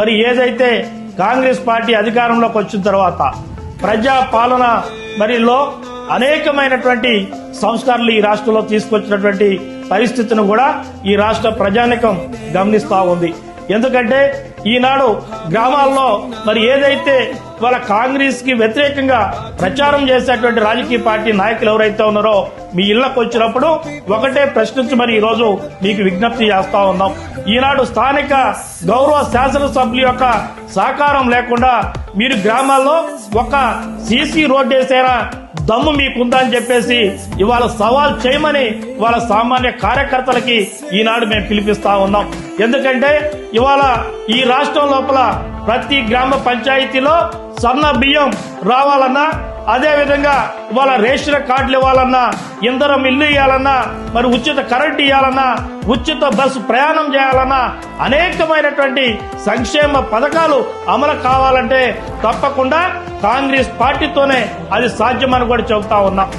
మరి ఏదైతే కాంగ్రెస్ పార్టీ అధికారంలోకి వచ్చిన తర్వాత ప్రజా పాలన మరిలో అనేకమైనటువంటి సంస్కరణలు ఈ రాష్ట్రంలో తీసుకొచ్చినటువంటి పరిస్థితిని కూడా ఈ రాష్ట్ర ప్రజానికం గమనిస్తా ఉంది. ఎందుకంటే ఈనాడు గ్రామాల్లో మరి ఏదైతే వాళ్ళ కాంగ్రెస్కి వ్యతిరేకంగా ప్రచారం చేసేటువంటి రాజకీయ పార్టీ నాయకులు ఎవరైతే ఉన్నారో మీ ఇళ్ళకు వచ్చినప్పుడు ఒకటే ప్రశ్నించమని ఈ రోజు మీకు విజ్ఞప్తి చేస్తా ఉన్నాం. ఈనాడు స్థానిక గౌరవ శాసనసభ్యుల యొక్క సహకారం లేకుండా మీరు గ్రామాల్లో ఒక సీసీ రోడ్డు వేసేనా దమ్ము మీకుందా అని చెప్పేసి ఇవాళ సవాల్ చేయమని వాళ్ళ సామాన్య కార్యకర్తలకి ఈనాడు మేము పిలిపిస్తా ఉన్నాం. ఎందుకంటే ఇవాళ ఈ రాష్ట్రం లోపల ప్రతి గ్రామ పంచాయతీలో సన్న బియ్యం రావాలన్నా అదే విధంగా ఇవాళ రేషన్ కార్డులు ఇవ్వాలన్నా ఇంధనం ఇల్లు ఇవ్వాలన్నా మరి ఉచిత కరెంట్ ఇవ్వాలన్నా ఉచిత బస్సు ప్రయాణం చేయాలన్నా అనేకమైనటువంటి సంక్షేమ పథకాలు అమలు కావాలంటే తప్పకుండా కాంగ్రెస్ పార్టీతోనే అది సాధ్యమని కూడా చెబుతా ఉన్నాం.